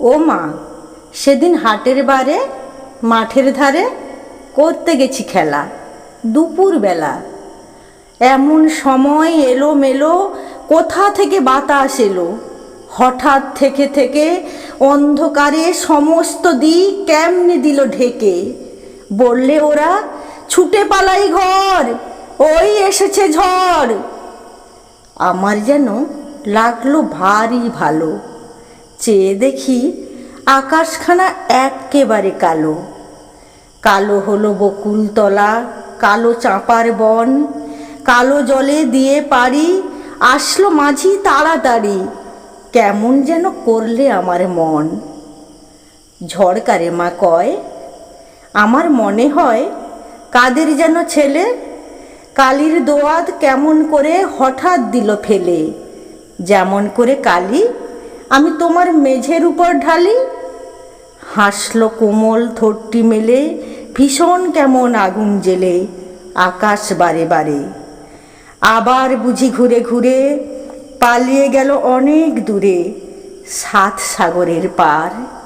ও মা, সেদিন হাটের বারে, মাঠের ধারে করতে গেছি খেলা, দুপুরবেলা। এমন সময় এলো মেলো কোথা থেকে বাতাস এলো? হঠাৎ থেকে থেকে অন্ধকারে সমস্ত দিক কেমনে দিল ঢেকে? বললে ওরা, ছুটে পালাই ঘর, ওই এসেছে ঝড়। আমার যেন লাগল ভারী ভালো। চেয়ে দেখি আকাশখানা এক্কেবারে কালো। কালো হলো বকুলতলা, কালো চাঁপার বন, কালো জলে দিয়ে পারি আসলো মাঝি তাড়াতাড়ি, কেমন যেন করলে আমার মন। ঝড়কারে মা কয়, আমার মনে হয় কাদের যেন ছেলে, কালির দোয়াত কেমন করে হঠাৎ দিল ফেলে, যেমন করে কালি আমি তোমার মেঝের উপর ঢালি। হাসলো কোমল থরটি মেলে, ভীষণ কেমন আগুন জেলে, আকাশ বারে বারে। আবার বুঝি ঘুরে ঘুরে পালিয়ে গেল অনেক দূরে, সাত সাগরের পার।